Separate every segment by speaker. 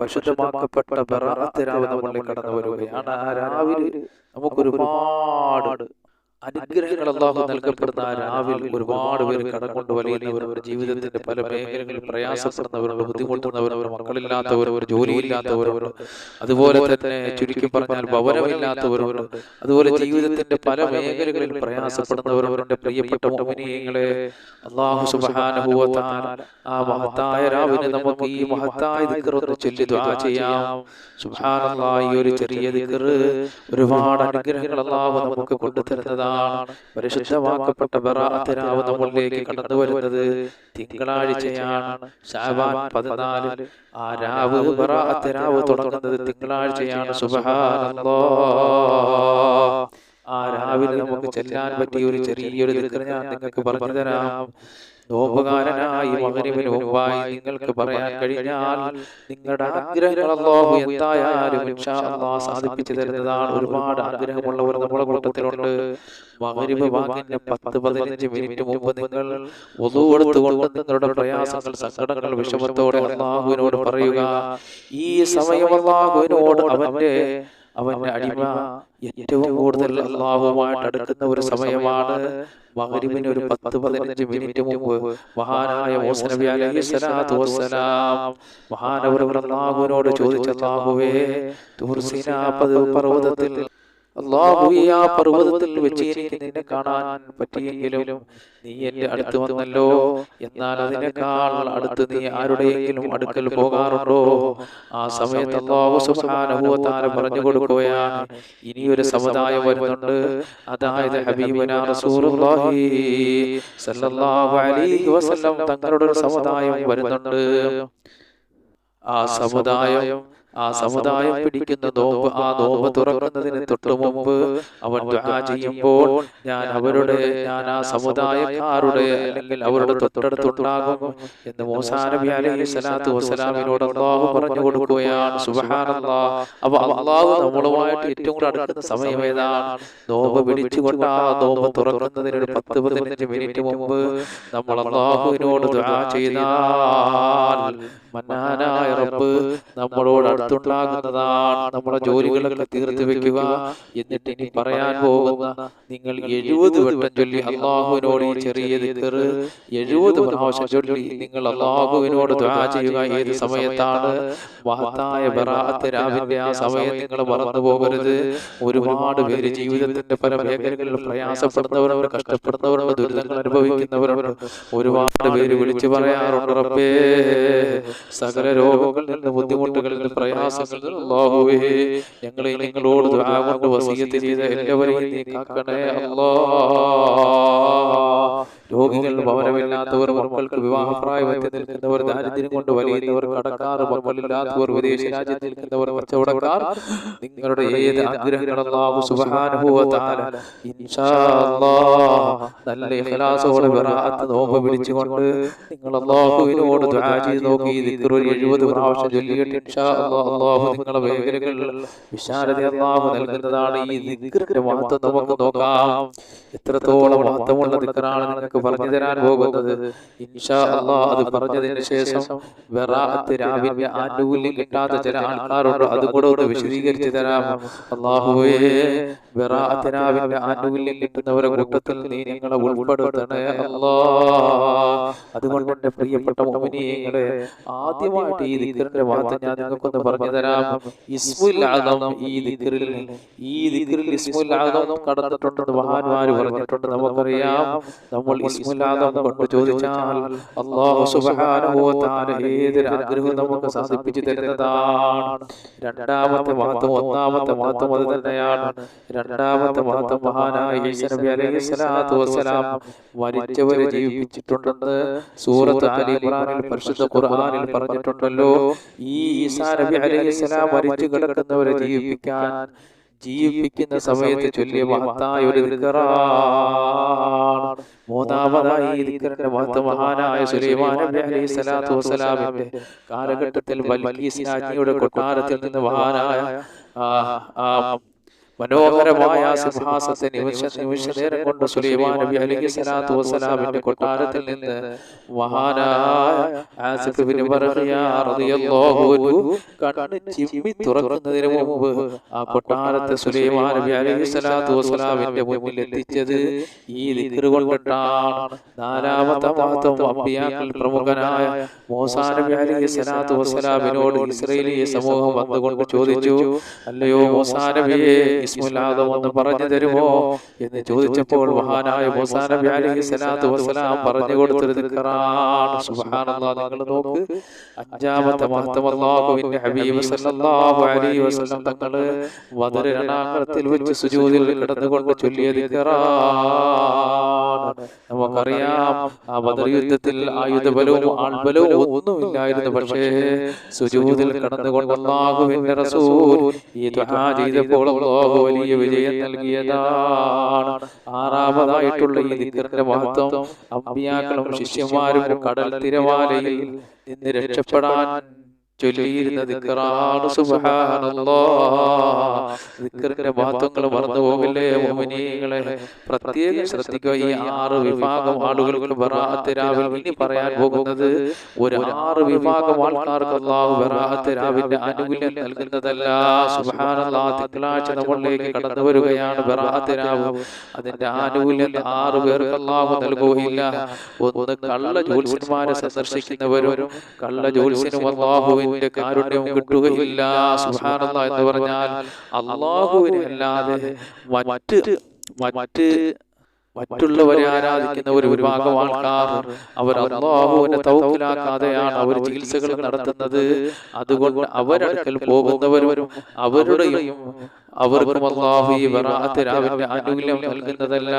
Speaker 1: പരിശുദ്ധമാക്കപ്പെട്ട നമ്മളിൽ കടന്നു വരികയാണ്. ആ രാവിലെ നമുക്കൊരുപാട് അനുഗ്രഹങ്ങൾ അള്ളാഹു നൽകപ്പെടുന്ന ആ രാവിൽ ഒരുപാട് പേര് കടം കൊണ്ട് വലിയുന്നവർ ജീവിതത്തിന്റെ പല മേഖലകളിൽ പ്രയാസപ്പെടുന്നവരുണ്ട് ബുദ്ധിമുട്ടുന്നവരവർ മക്കളില്ലാത്തവരവർ ജോലിയില്ലാത്തവരവർ അതുപോലെ തന്നെ ചുരുക്കി പറഞ്ഞാൽ ഭവനമില്ലാത്തവരവരുണ്ട് അതുപോലെ ജീവിതത്തിന്റെ പല മേഖലകളിൽ പ്രയാസപ്പെടുന്നവരവരുടെ പ്രിയപ്പെട്ട മോഹിനിയങ്ങളെ അള്ളാഹു സുബാനുഭവത്താൽ ആ മഹത്തായ രാവിലെ നമുക്ക് ഈ മഹത്തായ ചൊല്ലി ചെയ്യാം. സുബാനുള്ള ഈ ഒരു ചെറിയ ദിക്കർ ഒരുപാട് അനുഗ്രഹങ്ങൾ അള്ളാഹു നമുക്ക് കൊണ്ടുതരുന്നതാണ്. പരിശുദ്ധമാക്കപ്പെട്ട ബറാത്തിനാവ് നമ്മളിലേക്ക് കടന്നു വരുന്നത് തിങ്കളാഴ്ചയാണ്. ഷാബാൻ പതിനാല്. ആ രാവ് ബറാത്തിനാവ് തുടങ്ങുന്നത് തിങ്കളാഴ്ചയാണ്. സുബ്ഹാനല്ലാഹ് ആ രാവിലെ നമുക്ക് ചെല്ലാൻ പറ്റിയ ഒരു ചെറിയൊരു ഞാൻ നിങ്ങൾക്ക് പറഞ്ഞു തരാം. നോമ്പുകാരനായി മകരിവിന് മുമ്പായി നിങ്ങൾക്ക് പറയാൻ കഴിഞ്ഞാൽ നിങ്ങളുടെ ആഗ്രഹങ്ങൾ അല്ലാഹു എന്തായാലും സാധിപ്പിച്ചു തരുന്നതാണ് ഒരുപാട് ആഗ്രഹമുള്ളവർ നമ്മുടെ കൂട്ടത്തിലുണ്ട്. മകരിവ് വാങ്ങിന്റെ പത്ത് പതിനഞ്ച് മിനിറ്റ് മുമ്പ് നിങ്ങൾ ഒതു എടുത്തുകൊണ്ട് നിങ്ങളുടെ പ്രയാസങ്ങൾ സങ്കടങ്ങൾ വിഷമത്തോടെ അള്ളാഹുവിനോട് പറയുക. ഈ സമയം അള്ളാഹുവിനോട് അവന്റെ അവന്റെ അടിമ ഏറ്റവും കൂടുതൽ അള്ളാഹുമായിട്ട് അടുക്കുന്ന ഒരു സമയമാണ് മകരിവിന് ഒരു പത്ത് പതിനഞ്ച് മിനിറ്റ് മുമ്പ് മഹാനായ മോസ നബി അലൈഹി സ്വലാത്തു വസ്സലാം. മഹാനവർ അള്ളാഹുവിനോട് ചോദിച്ച അള്ളാഹുവേ തൂർസീന പർവതത്തിൽ അള്ളാഹു ഈ ആ പർവതത്തിൽ വെച്ച് എനിക്ക് നിന്നെ കാണാൻ പറ്റിയെങ്കിലും നീ എന്റെ അടുത്ത് വന്നല്ലോ. എന്നാൽ അതിനേക്കാൾ അടുത്ത് നീ ആരുടെയെങ്കിലും അടുക്കൽ പോകാറുണ്ടോ? ആ സമയത്ത് അള്ളാഹു തആല പറഞ്ഞു കൊടുക്കുകയാണ്. ഇനിയൊരു സമുദായം വരുന്നുണ്ട്. അതായത് തങ്ങളുടെ ഒരു സമുദായം വരുന്നുണ്ട്. ആ സമുദായം ആ സമുദായം പിടിക്കുന്ന നോമ്പ് ആ നോമ്പ് തുറക്കുന്നതിന് തൊട്ടു മുമ്പ് അവൻ ചെയ്യുമ്പോൾ ഞാൻ അവരുടെ ഞാൻ ആ സമുദായക്കാരുടെ അല്ലെങ്കിൽ അവരുടെ തൊട്ടടുത്തുണ്ടാകും എന്ന് മോസാനബി അലൈഹി സ്വലാത്തു വസ്സലാമിനോട് അള്ളാഹു പറഞ്ഞു കൊടുക്കുകയാണ്. സുബ്ഹാനല്ലാഹ് അപ്പൊ അള്ളാഹു നമ്മളുമായിട്ട് ഏറ്റവും കൂടുതൽ അടുക്കുന്ന സമയം ഏതാണ്? നോമ്പ് പിടിച്ചുകൊണ്ട് ആ നോമ്പ് തുറക്കുന്നതിന് ഒരു പത്ത് പതിനഞ്ച് മിനിറ്റ് മുമ്പ് നമ്മൾ അള്ളാഹുവിനോട് ചെയ്താൽ മന്നാനായ റബ്ബ് നമ്മളോട് അടുത്തുണ്ടാകുന്നതാണ് നമ്മുടെ ജോലികളൊക്കെ തീർത്തു വെക്കുക എന്നിട്ട് ഇനി പറയാൻ പോകുന്ന നിങ്ങൾ എഴുപത് വട്ടം ചൊല്ലി അള്ളാഹുവിനോട് ഈ ചെറിയ എഴുപത് പ്രാവശ്യം ചൊല്ലി നിങ്ങൾ അള്ളാഹുവിനോട് ചെയ്യുക ഏത് സമയത്താണ് മഹത്തായ ബറാഅത്ത് രാവിലെ ആ സമയം നിങ്ങൾ മറന്നു പോകരുത്. ഒരുപാട് പേര് ജീവിതത്തിന്റെ പല മേഖലകളിൽ പ്രയാസപ്പെടുന്നവരവർ കഷ്ടപ്പെടുന്നവരവർ ദുരിതങ്ങൾ അനുഭവിക്കുന്നവരവർ ഒരുപാട് പേര് വിളിച്ചു പറയാറുണ്ട് റബ്ബേ. സകല രോഗങ്ങളിൽ നിന്ന് ബുദ്ധിമുട്ടുകളിൽ പ്രയാസങ്ങളിൽ അല്ലാഹുവേ ഞങ്ങളെ നിങ്ങളോട് ദുആ കൊണ്ട് വസീയത്ത് ചെയ്ത എല്ലാവരെയും നീ കാക്കണേ അല്ലാ. രോഗികൾ ഭവനമില്ലാത്തവർ മക്കൾക്ക് വിവാഹപ്രായത്തിൽ നിൽക്കുന്നവർ ദാരിദ്ര്യം കൊണ്ട് വലിയുന്നവർ കടക്കാർ മക്കളില്ലാത്തവർ വിദേശ രാജ്യത്തിൽ നിൽക്കുന്നവർ കച്ചവടക്കാർ നിങ്ങളുടെ ഏത് ആഗ്രഹങ്ങൾ അല്ലാഹു സുബ്ഹാനഹു വ ഇൻഷാ അല്ലാഹ് നല്ല ഇഖ്ലാസോടെ ബറാഅത്ത് നോമ്പ് പിടിച്ചുകൊണ്ട് നിങ്ങൾ അല്ലാഹുവിനോട് ദുആ ചെയ്ത് നോക്കി ഒരു 70 പ്രാവശ്യം ചൊല്ലിയിട്ട് ഇൻഷാ അല്ലാഹ് നൽകുന്നതാണ് ഈ നമുക്ക് നോക്കാം. എത്രത്തോളം മഹത്വമുള്ള പറഞ്ഞു തരാൻ പോകുന്നത്. ഇൻഷാ അത് പറഞ്ഞതിന് ശേഷം ആനുകൂല്യം കിട്ടാത്ത ചില ആൾക്കാരുണ്ട്. അതുകൂടെ കൂടെ ഒന്ന് വിശദീകരിച്ച് തരാം. രാവിലെ ആനുകൂല്യം കിട്ടുന്നവരെ കൂട്ടത്തിൽ നീ ഞങ്ങളെ ഉൾപ്പെടുത്തണേ അല്ലാ അതുകൊണ്ട് പ്രിയപ്പെട്ട മോമിനിയങ്ങളെ ആദ്യമായിട്ട് ഈ ദിക്റിന്റെ മഹത്വം ഞാൻ നിങ്ങൾക്കൊന്ന് പറഞ്ഞു തരാം ഇസ്മുൽ ഈ ദിക്റിൽ ഈ ദിക്റിൽ ഇസ്മുൽ ആദം കടന്നിട്ടുണ്ടെന്ന് മഹാന്മാര് പറഞ്ഞിട്ടുണ്ട്. നമുക്കറിയാം നമ്മൾ ഇസ്മുൽ കൊണ്ട് ചോദിച്ചാൽ അല്ലാഹു സുബ്ഹാനഹു വ തആല ഏതൊരു ആഗ്രഹവും നമുക്ക് സാധിപ്പിച്ചു തരുന്നതാണ്. രണ്ടാമത്തെ മഹത്വം ഒന്നാമത്തെ മഹത്വം അത് തന്നെയാണ്. രണ്ടാമത്തെ മഹത്വം മഹാനായ ഈസ നബി അലൈഹി സ്വലാത്തു വസ്സലാം മരിച്ചവരെ ജീവിപ്പിച്ചിട്ടുണ്ടെന്ന് സൂറത്ത് അലി ഇമ്രാനിൽ പരിശുദ്ധ ഖുർആനിൽ പറഞ്ഞിട്ടുണ്ടല്ലോ ഈ ഈസാ നബി അലൈഹി സ്വലാം മരിച്ചു കിടക്കുന്നവരെ ജീവിപ്പിക്കാൻ ജീവിപ്പിക്കുന്ന സമയത്ത് ചൊല്ലിയ മഹത്തായ ഒരു ദിക്റാണ് മൂന്നാമതായി ഈ ദിക്റിന്റെ മഹത്വം മഹാനായ സുലൈമാൻ നബി അലൈഹി സ്വലാത്തു വസ്സലാമിന്റെ കാലഘട്ടത്തിൽ ബൽഖീസ് രാജ്ഞിയുടെ കൊട്ടാരത്തിൽ നിന്ന് മഹാനായ മനോഹരമായ സിംഹാസത്തെ നിമിഷ നിമിഷ നേരം കൊണ്ട് സുലൈമാൻ നബി അലൈഹി സ്വലാത്തു വസ്സലാമിന്റെ കൊട്ടാരത്തിൽ നിന്ന് മഹാനായ ആസിഫ് ബിൻ ബർഖിയ റളിയല്ലാഹു അൻഹു കണ്ണ് ചിമ്മി തുറക്കുന്നതിന് മുമ്പ് ആ കൊട്ടാരത്തെ സുലൈമാൻ നബി അലൈഹി സ്വലാത്തു വസ്സലാമിന്റെ മുന്നിൽ എത്തിച്ചത് ഈ ദിക്ർ കൊണ്ടിട്ടാണ് നാലാമത്തെ മാസം അമ്പിയാക്കൾ പ്രമുഖനായ മൂസാ നബി അലൈഹി സ്വലാത്തു വസ്സലാമിനോട് ഇസ്രയേലി സമൂഹം വന്നുകൊണ്ട് ചോദിച്ചു അല്ലയോ മൂസാ നബിയെ ഇസ്മുലാദം ഒന്ന് പറഞ്ഞു തരുമോ എന്ന് ചോദിച്ചപ്പോൾ മഹാനായ മൂസാ നബി അലൈഹി സ്വലാത്തു വസ്സലാം പറഞ്ഞു കൊടുത്തൊരു ദിക്റാണ് സുബ്ഹാനല്ലാഹ് നിങ്ങൾ നോക്ക്. അഞ്ചാമത്തെ മഹത്വം അല്ലാഹുവിന്റെ ഹബീബ് സല്ലല്ലാഹു അലൈഹി വസല്ലം തങ്ങൾ വദര രണാങ്കണത്തിൽ വെച്ച് സുജൂദിൽ കിടന്നുകൊണ്ട് ചൊല്ലിയ ദിക്റാണ് നമുക്കറിയാം ആ ബദർ യുദ്ധത്തിൽ ആയുധബലവും ആൾബലവും ഒന്നുമില്ലായിരുന്നു. പക്ഷേ സുജൂതിൽ കടന്നുകൊണ്ട് റസൂൽ ഈ ദുആ ചെയ്തപ്പോൾ വലിയ വിജയം നൽകിയതാണ്. ആറാമതായിട്ടുള്ള ഈ ദിക്കറിന്റെ മഹത്വം അമ്പിയാക്കളും ശിഷ്യന്മാരും കടൽ തിരമാലയിൽ നിന്ന് രക്ഷപ്പെടാൻ ചൊല്ലിയിരുന്ന ദിക്കറാണ് ദിക്റിന്റെ മഹത്വങ്ങൾ മറന്നു പോകില്ലേ മോമിനീങ്ങളെ? പ്രത്യേകം ശ്രദ്ധിക്കുക ഈ ആറ് വിഭാഗം ആളുകൾക്ക് ബറാഅത്ത് രാവിൽ ഇനി പറയാൻ പോകുന്നത് ഒരു ആറ് വിഭാഗം ആൾക്കാർക്ക് ബറാഅത്ത് രാവിന്റെ ആനുകൂല്യം നൽകുന്നതല്ല. സുബ്ഹാനല്ലാഹ് തിങ്കളാഴ്ച നമ്മളിലേക്ക് കടന്നു വരികയാണ് ബറാഅത്ത് രാവ്. അതിന്റെ ആനുകൂല്യം ആറ് പേർക്ക് നൽകുകയില്ല. ഒന്ന് കള്ള ജ്യോത്സ്യന്മാരെ സന്ദർശിക്കുന്നവരും കള്ള ജ്യോത്സ്യനും അള്ളാഹുവിന്റെ കാരുണ്യവും കിട്ടുകയില്ല. സുബ്ഹാനല്ലാഹ് എന്ന് പറഞ്ഞാൽ അള്ളാഹുവിനെ അല്ലാതെ മറ്റ് മറ്റ് മറ്റുള്ളവരെ ആരാധിക്കുന്ന ഒരു വിഭാഗം ആൾക്കാർ അവർ അള്ളാഹുവിനെ തൗക്കിലാക്കാതെയാണ് അവർ ചികിത്സകൾ നടത്തുന്നത്. അതുകൊണ്ട് അവരടുക്കൽ പോകുന്നവരും അവരുടെയും അവർക്കും അള്ളാഹു ഈ വറാഅത്ത് ആനുകൂല്യം നൽകുന്നതല്ല.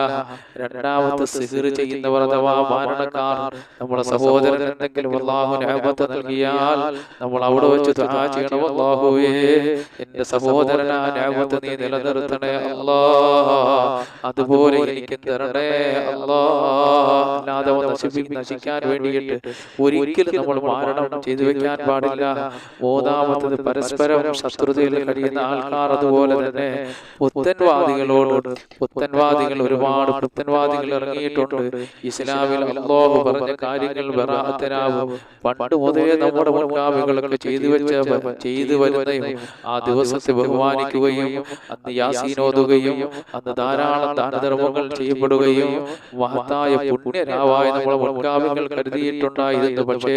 Speaker 1: രണ്ടാമത്തെ സിഹിർ ചെയ്യുന്നവർ അഥവാ മാരണക്കാർ നമ്മുടെ സഹോദരൻ എന്തെങ്കിലും അള്ളാഹു ഞാപത്ത് നൽകിയാൽ നമ്മൾ അവിടെ വെച്ച് ദുആ ചെയ്യണം. അള്ളാഹുവേ എന്റെ സഹോദരൻ ആ ഞാപത്ത് നീ നിലനിർത്തണേ അല്ലാ അതുപോലെ എനിക്ക് തരണേ അല്ലാ അല്ലാതെ നശിപ്പി നശിക്കാൻ വേണ്ടിയിട്ട് ഒരിക്കലും നമ്മൾ മാരണം ചെയ്തു വെക്കാൻ പാടില്ല. മൂന്നാമത്തത് പരസ്പരം ശത്രുതയിൽ കഴിയുന്ന ആൾക്കാർ അതുപോലെ തന്നെ പുത്തൻവാദികളോട് പുത്തൻവാദികൾ ഒരുപാട് പുത്തൻവാദികൾ ഇറങ്ങിയിട്ടുണ്ട്. ഇസ്ലാമിൽ അള്ളാഹു പറഞ്ഞ കാര്യങ്ങൾ ബറാഅത്തനാവും പണ്ട് മുതലേ നമ്മുടെ മുൻഗാമികളൊക്കെ ചെയ്തു വെച്ച ചെയ്തു വരുന്നതും ആ ദിവസത്തെ ബഹുമാനിക്കുകയും അന്ന് യാസീനോതുകയും അന്ന് ധാരാളം ദാനധർമ്മങ്ങൾ ചെയ്യപ്പെടുകയും മഹത്തായ പുണ്യരാവായ നമ്മുടെ മുൻഗാമികൾ കരുതിയിട്ടുണ്ടായിരുന്നു. പക്ഷേ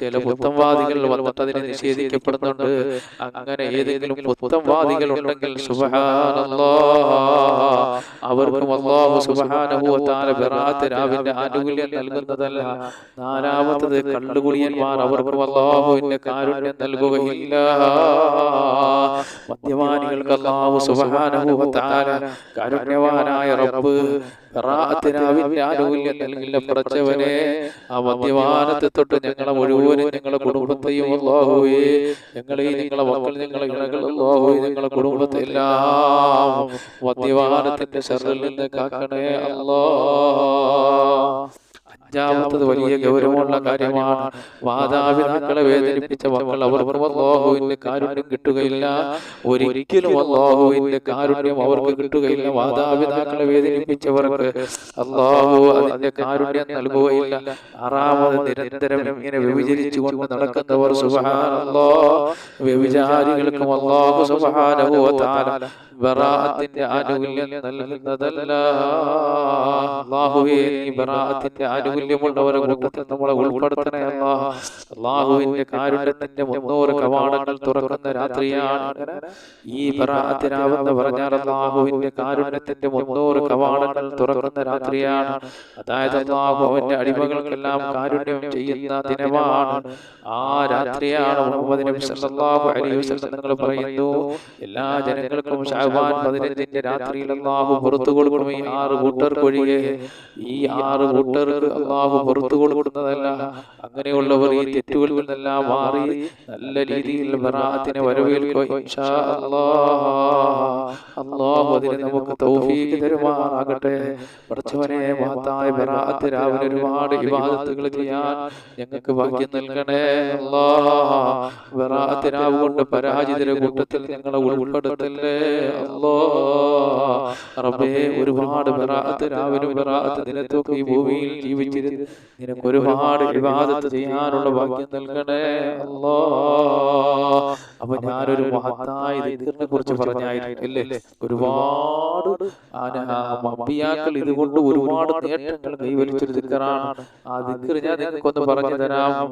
Speaker 1: ചില പുത്തംവാദികൾ വന്നിട്ട് അതിനെ നിഷേധിക്കപ്പെടുന്നുണ്ട്. അങ്ങനെ ഏതെങ്കിലും പുത്തംവാദികൾ ഉണ്ടെങ്കിൽ അവർക്കും അള്ളാഹു തആല ബറാഅത്ത് രാവിന്റെ ആനുകൂല്യം നൽകുന്നതല്ല. നാലാമത്തത് കള്ളുകുടിയന്മാർ അവർക്കും അള്ളാഹുവിന്റെ കാരുണ്യം നൽകുകയില്ല. മദ്യപാനികൾക്ക് അള്ളാഹു വ കാരുണ്യവാനായ റബ്ബ്. ആനുകൂല്യം നൽകില്ല പ്രച്ചവനെ ആ മദ്യപാനത്തെ തൊട്ട് ഞങ്ങളെ മുഴുവനും ഞങ്ങളെ കുടുംബത്തെയും അള്ളാഹുവേ ഞങ്ങളെ ഞങ്ങളെ മക്കൾ ഞങ്ങളെ ഇണകൾ അള്ളാഹുവേ ഞങ്ങളെ കുടുംബത്തെ എല്ലാം മദ്യപാനത്തിന്റെ ശരലിൽ നിന്ന് കാക്കണേ അല്ലാ അഞ്ചാമത്തത് വലിയ ഗൗരവമുള്ള കാര്യമാണ്. മാതാപിതാക്കളെ വേദനിപ്പിച്ച മക്കൾ അവർക്ക് അള്ളാഹുവിന്റെ കാരുണ്യം കിട്ടുകയില്ല. ഒരിക്കലും അള്ളാഹുവിന്റെ കാരുണ്യം അവർക്ക് കിട്ടുകയില്ല. മാതാപിതാക്കളെ വേദനിപ്പിച്ചവർക്ക് അള്ളാഹു അതിന്റെ കാരുണ്യം നൽകുകയില്ല. ആറാമത് നിരന്തരം ഇങ്ങനെ വ്യഭിചരിച്ചു കൊണ്ട് നടക്കുന്നവർ സുബഹാനല്ലാ. വ്യഭിചാരികൾക്കും അള്ളാഹു സുബഹാനഹു തആല ബറാഅത്തിന്റെ ആനുകൂല്യം നൽകുന്നതല്ല. അള്ളാഹുവേ നീ ബറാഅത്തിന്റെ ആനുകൂല്യമുള്ളവരെ കൂട്ടത്തിൽ നമ്മളെ ഉൾപ്പെടുത്തണേ അള്ളാഹുവിന്റെ കാരുണ്യത്തിന്റെ മുന്നൂറ് കവാടങ്ങൾ തുറക്കുന്ന രാത്രിയാണ് ഈ ബറാഅത്തിനാവെന്ന് പറഞ്ഞാൽ അള്ളാഹുവിന്റെ കാരുണ്യത്തിന്റെ മുന്നൂറ് കവാടങ്ങൾ തുറക്കുന്ന രാത്രിയാണ്. അതായത് അള്ളാഹു അവന്റെ അടിമകൾക്കെല്ലാം കാരുണ്യം ചെയ്യുന്ന ദിനമാണ്. ആ രാത്രിയാണ് മുഹമ്മദ് നബി സല്ലല്ലാഹു അലൈഹി വസല്ലം നിങ്ങൾ പറയുന്നു എല്ലാ ജനങ്ങൾക്കും ഷഅബാൻ പതിനഞ്ചിന്റെ രാത്രിയിൽ അള്ളാഹു പുറത്തു കൊടുക്കും. ഈ ആറ് കൂട്ടർക്കൊഴികെ ഈ ആറ് കൂട്ടർക്ക് അള്ളാഹു പുറത്തു കൊടുക്കുന്നതല്ല. അങ്ങനെയുള്ളവർ ഈ തെറ്റുകളിൽ നിന്നെല്ലാം മാറി നല്ല രീതിയിൽ ബറാത്തിനെ വരവേൽക്കുക അള്ളാഹു അതിന് നമുക്ക് തൗഫീഖ് തരുമാറാകട്ടെ. പഠിച്ചവനെ മഹത്തായ ബറാത്ത് രാവിലെ ഒരുപാട് ഇബാദത്തുകൾ ചെയ്യാൻ ഞങ്ങൾക്ക് ഭാഗ്യം നൽകണേ ബറാഅത്ത് രാവ് കൊണ്ട് പരാജിതരെ കൂട്ടത്തിൽ ഞങ്ങളെ ഉൾപ്പെടുത്തല്ലേ അല്ലോ റബ്ബേ ഒരുപാട് ബറാത്ത് രാവിലെ ബറാത്ത് ദിനത്തൊക്കെ ഈ ഭൂമിയിൽ ജീവിച്ചിരുന്ന് നിനക്ക് ഒരുപാട് വിവാദത്ത് ചെയ്യാനുള്ള ഭാഗ്യം നൽകണേ. അല്ലോ. അപ്പൊ ഞാനൊരു മഹത്തായ ദിക്കറിനെ കുറിച്ച് പറഞ്ഞായിട്ടില്ലേ? ഒരുപാട് അമ്പിയാക്കൾ ഇതുകൊണ്ട് ഒരുപാട് നേട്ടങ്ങൾ കൈവരിച്ചൊരു ദിക്കറാണ്. ആ ദിക്കർ ഞാൻ നിങ്ങൾക്കൊന്ന് പറഞ്ഞു തരാം.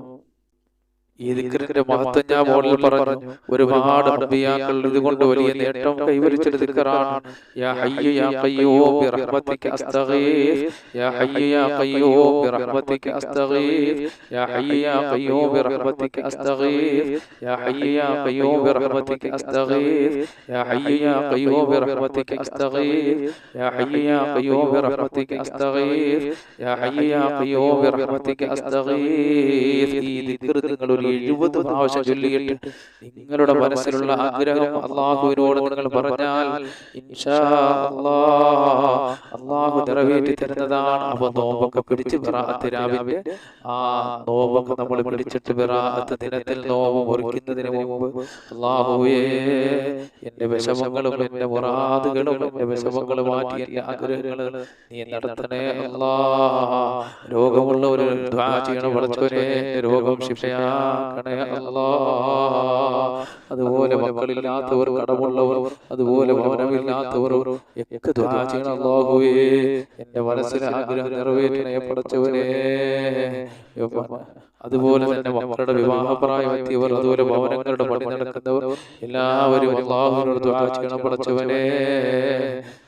Speaker 1: ഈ ദിക്കറിന്റെ മഹത്വം ഞാൻ മോളിൽ പറഞ്ഞു ഒരുപാട് അമ്പിയാക്കൾ ഇതുകൊണ്ട് വലിയ നേട്ടം കൈവരിച്ചൊരു ദിക്കറാണ് യാ ഹയ്യു യാ ഖയ്യൂം ബിറഹ്മതിക അസ്തഗീസ് യാ ഹയ്യു യാ ഖയ്യൂം ബിറഹ്മതിക അസ്തഗീസ് യാ ഹയ്യു യാ ഖയ്യൂം ബിറഹ്മതിക അസ്തഗീസ് യാ ഹയ്യു യാ ഖയ്യൂം ബിറഹ്മതിക അസ്തഗീസ് യാ ഹയ്യു യാ ഖയ്യൂം ബിറഹ്മതിക അസ്തഗീസ് യാ ഹയ്യു യാ ഖയ്യൂം ബിറഹ്മതിക അസ്തഗീസ് യാ ഹയ്യു യാ ഖയ്യൂം ബിറഹ്മതിക അസ്തഗീസ് ഈ നിങ്ങൾ ഒരു എഴുപത് പ്രാവശ്യം ചൊല്ലിയിട്ട് നിങ്ങളുടെ മനസ്സിലുള്ള ആഗ്രഹം അള്ളാഹുവിനോട് നിങ്ങൾ പറഞ്ഞാൽ അള്ളാഹു നിറവേറ്റി തരുന്നതാണ്. അപ്പൊ നോമ്പൊക്കെ പിടിച്ച് പിറാത്ത് രാവിലെ ആ നോമ്പൊക്കെ നമ്മൾ പിടിച്ചിട്ട് പിറാത്ത് ദിനത്തിൽ നോമ്പ് മുറിക്കുന്നതിന് മുമ്പ് അള്ളാഹുവേ എന്റെ വിഷമങ്ങളും എന്റെ മുറാദുകളും എന്റെ വിഷമങ്ങൾ മാറ്റി എന്റെ ആഗ്രഹങ്ങൾ നീ നടത്തണേ അല്ലാ രോഗമുള്ള ഒരു ചെയ്യണം വളച്ചവരെ രോഗം അല്ലാ. അതുപോലെ മക്കളില്ലാത്തവർ കടമുള്ളവർ അതുപോലെ ഭവനമില്ലാത്തവർ ഒക്കെ ദ്വാ ചെയ്യണം അല്ലാഹുവേ. എന്റെ മനസ്സിലെ ആഗ്രഹം നിറവേറ്റണേ പടച്ചവനെ അതുപോലെ തന്നെ മക്കളുടെ വിവാഹപ്രായം എത്തിയവർ അതുപോലെ ഭവനങ്ങളുടെ പണി നടക്കുന്നവർ എല്ലാവരും അള്ളാഹുവിനോട് ദ്വാ ചെയ്യണം പടച്ചവനെ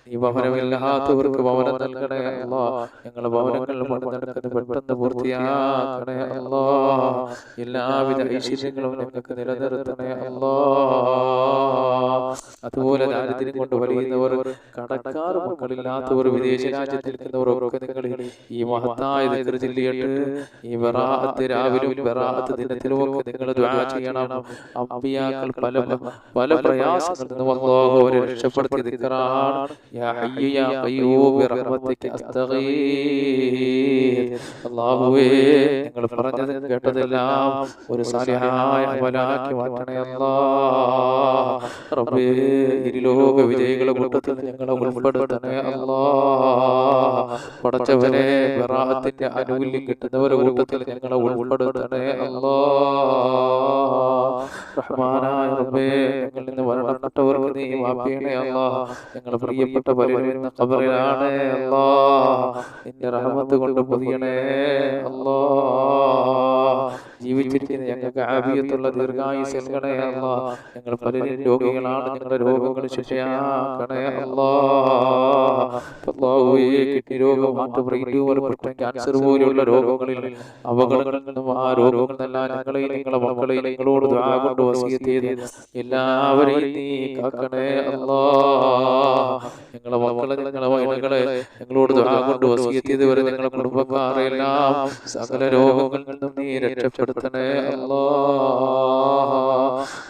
Speaker 1: ഈ ഭവനമില്ലാത്തവർക്ക് ഭവനം നൽകണേ അല്ലോ. ഞങ്ങളുടെ ഭവനങ്ങളിൽ പണി നടക്കുന്നത് പെട്ടെന്ന് പൂർത്തിയാക്കണേ അല്ലോ. എല്ലാവിധ ഐശ്വര്യങ്ങളും ഞങ്ങൾക്ക് നിലനിർത്തണേ അല്ലോ. അതുപോലെ ദാരിദ്ര്യം കൊണ്ട് വലിയുന്നവർ കടക്കാർ മക്കളില്ലാത്തവർ വിദേശ രാജ്യത്തിൽ നിൽക്കുന്നവർ ഒക്കെ നിങ്ങൾ ഈ മഹത്തായ ചൊല്ലിയിട്ട് ഈ വെറാത്ത് രാവിലും വെറാത്ത് ദിനത്തിലും ഒക്കെ നിങ്ങൾ ദ്വാ ചെയ്യണം. അമ്പിയാക്കൾ പല പല പ്രയാസങ്ങളിൽ നിന്നും അല്ലാഹു അവരെ രക്ഷപ്പെടുത്തിയ യാ حي يا قيوم برحمتك استغيث അല്ലാഹുവേ നിങ്ങൾ പറഞ്ഞത് കേട്ടതെല്ലാം ഒരു സാലിഹായ അമലാക്കി മാറ്റണേ അല്ലാ റബ്ബേ ഇരുലോക വിജയികളെ കൂട്ടത്തിൽ ഞങ്ങളെ ഉൾപ്പെടുത്തണേ അല്ലാ പടച്ചവനെ വിറാഹത്തിന്റെ ആനുകൂല്യം കിട്ടുന്നവരെ കൂട്ടത്തിൽ ഞങ്ങളെ ഉൾപ്പെടുത്തണേ അല്ലാ റഹ്മാനായ റബ്ബേ ഞങ്ങളിൽ നിന്ന് മരണപ്പെട്ടവർക്ക് നീ മാപ്പിയണേ അല്ലാ ഞങ്ങളെ പ്രിയപ്പെട്ട പരിവരുന്ന ഖബറിലാണ്. അല്ലാ നിന്റെ റഹ്മത്ത് കൊണ്ട് പൊതിയണേ. അല്ലാ ജീവിച്ചിരിക്കുന്ന ഞങ്ങൾക്ക് ആവിയത്തുള്ള ദീർഘായുസ് നൽകണേ ഞങ്ങൾ പലരും രോഗികളാണ്. ഞങ്ങളുടെ രോഗങ്ങൾ ശിക്ഷയാക്കണേ അല്ലാ. അല്ലാഹുവേ കിഡ്നി രോഗം മാറ്റം ക്യാൻസർ പോലെയുള്ള രോഗങ്ങളിൽ അപകടങ്ങളിൽ നിന്നും ആ രോഗങ്ങളെല്ലാം ഞങ്ങളെയും നിങ്ങളെ മക്കളെയും നിങ്ങളോട് കൊണ്ട് വസിയത്ത് ചെയ്ത് എല്ലാവരെയും നീ കാക്കണേ അല്ലാ. ഞങ്ങളെ മക്കളെ ഞങ്ങളെ മൈനകളെ ഞങ്ങളോട് കൊണ്ട് വസിയത്ത് ചെയ്തവരെ ഞങ്ങളെ കുടുംബക്കാരെല്ലാം സകല രോഗങ്ങളിൽ നിന്നും നീ രക്ഷപ്പെടുത്തണേ അല്ലാ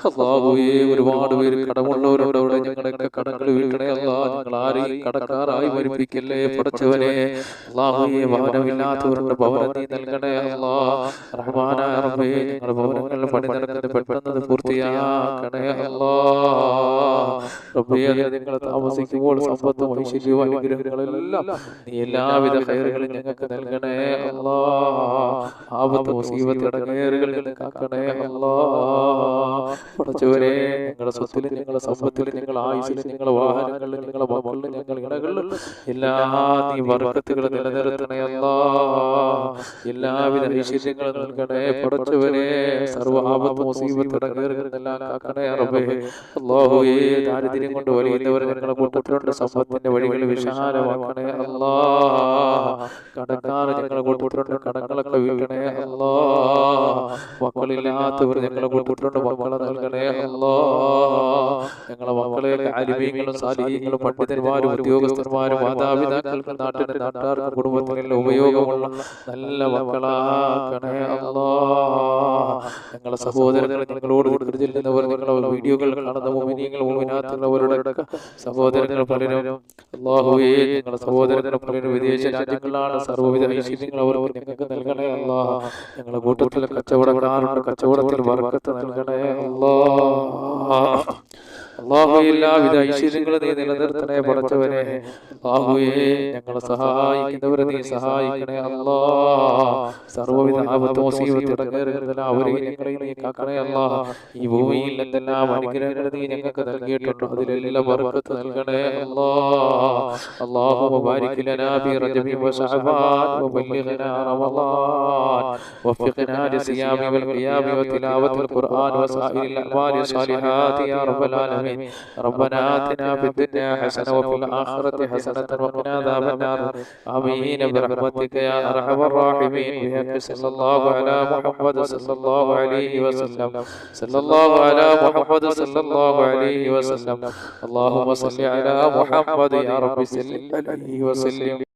Speaker 1: അല്ലാഹുവേ ഒരുപാട് പേര് കടമുള്ളവരുണ്ട്. അവിടെ ഞങ്ങളൊക്കെ കടങ്ങൾ വീട്ടണേ അല്ലാ ഞങ്ങൾ ആരെയും കടക്കാരായി മരിപ്പിക്കല്ലേ? പഠിച്ചവനെ അല്ലാഹുവേ ഭവനമില്ലാത്തവരുടെ ഭവനം നൽകണേ അല്ലാ റഹ്മാനായ റബ്ബേ ഞങ്ങളുടെ ഭവനങ്ങളിൽ പണി നടക്കുന്നത് പെട്ടെന്ന് പൂർത്തിയാക്കണേ. അല്ലാ റബ്ബേ നിങ്ങൾ താമസിക്കുമ്പോൾ സമ്പത്തും ഐശ്വര്യവും അനുഗ്രഹങ്ങളെല്ലാം നീ എല്ലാവിധ കയറുകളും ഞങ്ങൾക്ക് നൽകണേ. അല്ലാ ആപത്ത് മുസീബത്ത് ഇടങ്ങേറുകളിൽ നിന്ന് കാക്കണേ അല്ലാ പടച്ചവരെ നിങ്ങളുടെ സ്വത്തിലും നിങ്ങളുടെ സമ്പത്തിലും നിങ്ങളുടെ ആയുസിലും നിങ്ങളുടെ വാഹനങ്ങളിലും ഞങ്ങളുടെ മക്കളിലും ഞങ്ങളുടെ ഇടകളിലും എല്ലാ നീ വർഗത്തുകൾ നിലനിർത്തണേ അല്ലാ എല്ലാവിധ ഐശ്വര്യങ്ങളും നൽകണേ പടച്ചവരെ സർവ ആപത്ത് മുസീബത്ത് കാക്കണേ റബ്ബേ അല്ലാഹുവേ ദാരിദ്ര്യം കൊണ്ട് വലിയവർ ഞങ്ങളുടെ കൂട്ടത്തിലുണ്ട് സമ്പത്തിന്റെ വഴികൾ വിശാലമാക്കണേ അല്ലാ കടക്കാർ ഞങ്ങളുടെ കൂട്ടത്തിലുണ്ട് കടങ്ങളൊക്കെ വീട്ടണേ അല്ലാ മക്കളില്ലാത്തവർ മക്കളെ നൽകണേ അല്ലാ ഞങ്ങളെ മക്കളെ പണ്ഡിതന്മാരും ഉദ്യോഗസ്ഥന്മാരും മാതാപിതാക്കൾക്ക് നാട്ടിന്റെ നാട്ടുകാർക്ക് കുടുംബത്തിനെല്ലാം ഉപയോഗമുള്ള നല്ല മക്കളാക്കണേ അല്ലാ ഞങ്ങളെ സഹോദരങ്ങൾ ഞങ്ങളോട് കൂടുതൽ ചെല്ലുന്നവർ ഞങ്ങളെ വീഡിയോകൾ കാണുന്ന മോമിനിയങ്ങൾ മോമിനാത്തുള്ളവരുടെ സഹോദരങ്ങൾ പലരും അള്ളാഹുവേ ഞങ്ങളുടെ സഹോദരങ്ങൾ പലരും വിദേശ രാജ്യങ്ങളിലാണ് സർവവിധ ഐശ്വര്യങ്ങൾ അവർ ഞങ്ങൾക്ക് നൽകണേ അല്ലാ ഞങ്ങളുടെ കൂട്ടത്തിൽ കച്ചവടക്കാരുണ്ട് കച്ചവടത്തിൽ വർക്കത്ത് നൽകണേ അല്ലാ അള്ളാഹു എല്ലാവിധ ഐശ്വര്യങ്ങളും നീ നിലനിർത്തണേ പറച്ചവനെ അള്ളാഹുയെ ഞങ്ങളെ സഹായിക്കുന്നവരെ നീ സഹായിക്കണേ അല്ലാ സർവവിധ ആപത്ത് ഈ അനുഗ്രഹങ്ങൾ വബല്ലിഗ്നാ വൽ ഖിയാമി വതിലാവത്തിൽ ഖുർആൻ യാ റബ്ബൽ ആലമീൻ. العالمين ربنا آتنا في الدنيا حسنة وفي الآخرة حسنة وقنا عذاب النار. آمين. برحمتك يا أرحم الراحمين. بحق صلى الله على محمد صلى الله عليه وسلم. صلى الله على محمد صلى الله عليه وسلم. اللهم صل على محمد يا رب صل عليه وسلم.